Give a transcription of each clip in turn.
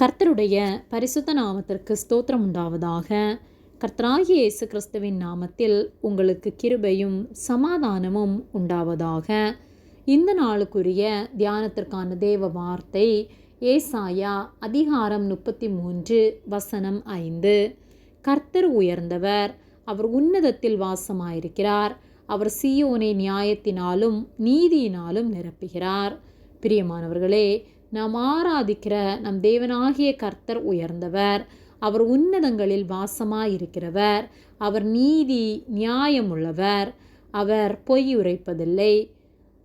கர்த்தருடைய பரிசுத்த நாமத்திற்கு ஸ்தோத்திரம் உண்டாவதாக. கர்த்தராகிய இயேசு கிறிஸ்துவின் நாமத்தில் உங்களுக்கு கிருபையும் சமாதானமும் உண்டாவதாக. இந்த நாளுக்குரிய தியானத்திற்கான தேவ வார்த்தை ஏசாயா அதிகாரம் முப்பத்தி மூன்று வசனம் ஐந்து. கர்த்தர் உயர்ந்தவர் அவர் உன்னதத்தில் வாசமாயிருக்கிறார். அவர் சீயோனை நியாயத்தினாலும் நீதியினாலும் நிரப்புகிறார். பிரியமானவர்களே நாம் ஆராதிக்கிற நம் தேவனாகிய கர்த்தர் உயர்ந்தவர். அவர் உன்னதங்களில் வாசமாயிருக்கிறவர். அவர் நீதி நியாயமுள்ளவர். அவர் பொய் உரைப்பதில்லை.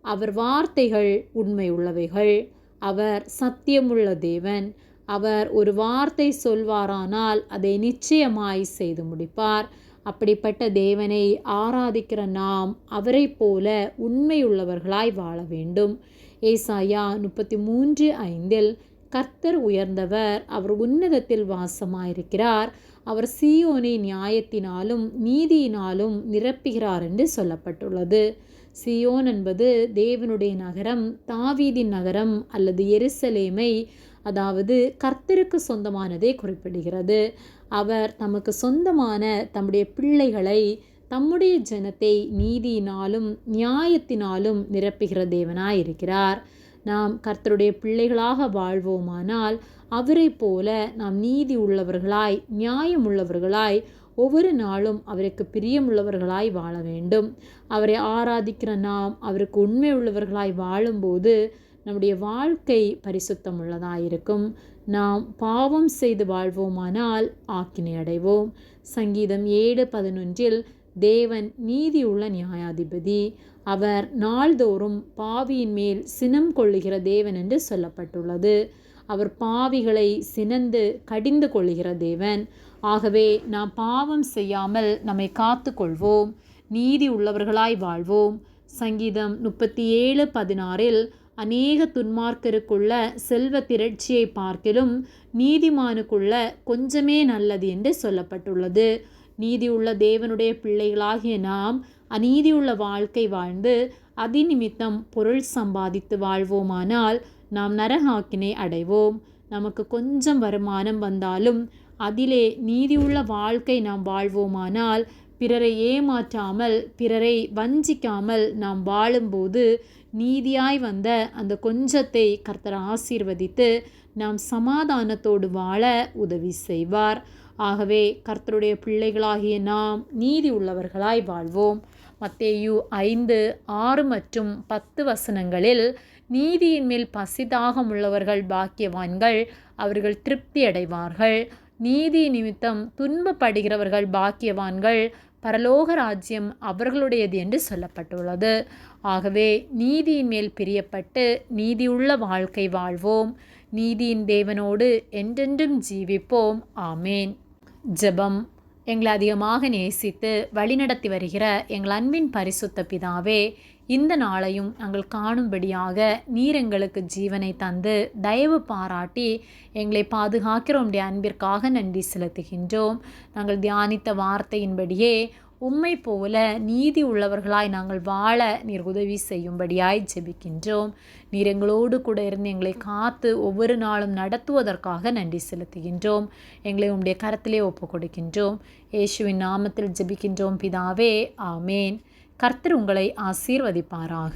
அவர் வார்த்தைகள் உண்மை உள்ளவைகள் அவர் சத்தியமுள்ள தேவன். அவர் ஒரு வார்த்தை சொல்வாரானால் அதை நிச்சயமாய் செய்து முடிப்பார். அப்படிப்பட்ட தேவனை ஆராதிக்கிற நாம் அவரை போல உண்மையுள்ளவர்களாய் வாழ வேண்டும். ஏசாயா முப்பத்தி மூன்று ஐந்தில் கர்த்தர் உயர்ந்தவர் அவர் உன்னதத்தில் வாசமாயிருக்கிறார். அவர் சீயோனை நியாயத்தினாலும் நீதியினாலும் நிரப்புகிறார் என்று சொல்லப்பட்டுள்ளது. சியோன் என்பது தேவனுடைய நகரம் தாவீதின் நகரம் அல்லது எருசலேமை அதாவது கர்த்தருக்கு சொந்தமானதை குறிப்பிடுகிறது. அவர் தமக்கு சொந்தமான தம்முடைய பிள்ளைகளை தம்முடைய ஜனத்தை நீதியினாலும் நியாயத்தினாலும் நிரப்புகிற தேவனாயிருக்கிறார். நாம் கர்த்தருடைய பிள்ளைகளாக வாழ்வோமானால் அவரை போல நாம் நீதி உள்ளவர்களாய் நியாயம் உள்ளவர்களாய் ஒவ்வொரு நாளும் அவருக்கு பிரியமுள்ளவர்களாய் வாழ வேண்டும். அவரை ஆராதிக்கிற நாம் அவருக்கு உண்மை உள்ளவர்களாய் வாழும்போது நம்முடைய வாழ்க்கை பரிசுத்தம் உள்ளதாயிருக்கும் நாம் பாவம் செய்து வாழ்வோமானால் ஆக்கினை அடைவோம். சங்கீதம் ஏழு பதினொன்றில் தேவன் நீதியுள்ள நியாயாதிபதி. அவர் நாள்தோறும் பாவியின் மேல் சினம் கொள்ளுகிற தேவன் என்று சொல்லப்பட்டுள்ளது. அவர் பாவிகளை சினந்து கடிந்து கொள்ளுகிற தேவன். ஆகவே நாம் பாவம் செய்யாமல் நம்மை காத்து கொள்வோம் நீதி உள்ளவர்களாய் வாழ்வோம். சங்கீதம் முப்பத்தி ஏழு பதினாறில் அநேக துன்மார்க்கருக்குள்ள செல்வ திரட்சியை பார்க்கிலும் நீதிமானுக்குள்ள கொஞ்சமே நல்லது என்று சொல்லப்பட்டுள்ளது. நீதியுள்ள தேவனுடைய பிள்ளைகளாகிய நாம் அநீதியுள்ள வாழ்க்கை வாழ்ந்து அதிநிமித்தம் பொருள் சம்பாதித்து வாழ்வோமானால் நாம் நரகாக்கினை அடைவோம். நமக்கு கொஞ்சம் வருமானம் வந்தாலும் அதிலே நீதியுள்ள வாழ்க்கை நாம் வாழ்வோமானால் பிறரை ஏமாற்றாமல் பிறரை வஞ்சிக்காமல் நாம் வாழும்போது நீதியாய் வந்த அந்த கொஞ்சத்தை கர்த்தர் ஆசீர்வதித்து நாம் சமாதானத்தோடு வாழ உதவி செய்வார். ஆகவே கர்த்தருடைய பிள்ளைகளாகிய நாம் நீதி உள்ளவர்களாய் வாழ்வோம். மத்தேயு ஐந்து ஆறு மற்றும் பத்து வசனங்களில் நீதியின் மேல் பசிதாகம் உள்ளவர்கள் பாக்கியவான்கள் அவர்கள் திருப்தி அடைவார்கள். நீதி நிமித்தம் துன்பப்படுகிறவர்கள் பாக்கியவான்கள் பரலோக ராஜ்யம் அவர்களுடையது என்று சொல்லப்பட்டுள்ளது. ஆகவே நீதியின் மேல் பிரியப்பட்டு நீதியுள்ள வாழ்க்கை வாழ்வோம். நீதியின் தேவனோடு என்றென்றும் ஜீவிப்போம். ஆமேன். ஜெபம் எங்களை அதிகமாக நேசித்து வழிநடத்தி வருகிற எங்கள் அன்பின் பரிசுத்த பிதாவே இந்த நாளையும் நாங்கள் காணும்படியாக நீர் எங்களுக்கு ஜீவனை தந்து தயவு பாராட்டி எங்களை பாதுகாக்கிறோம். அன்பிற்காக நன்றி செலுத்துகின்றோம். நாங்கள் தியானித்த வார்த்தையின்படியே உம்மை போல நீதி உள்ளவர்களாய் நாங்கள் வாழ நீர் உதவி செய்யும்படியாய் ஜெபிக்கின்றோம். நீர் எங்களோடு கூட இருந்து எங்களை காத்து ஒவ்வொரு நாளும் நடத்துவதற்காக நன்றி செலுத்துகின்றோம். எங்களை உம்முடைய கரத்திலே ஒப்பு கொடுக்கின்றோம் இயேசுவின் நாமத்தில் ஜெபிக்கின்றோம் பிதாவே ஆமேன். கர்த்தர் உங்களை ஆசீர்வதிப்பாராக.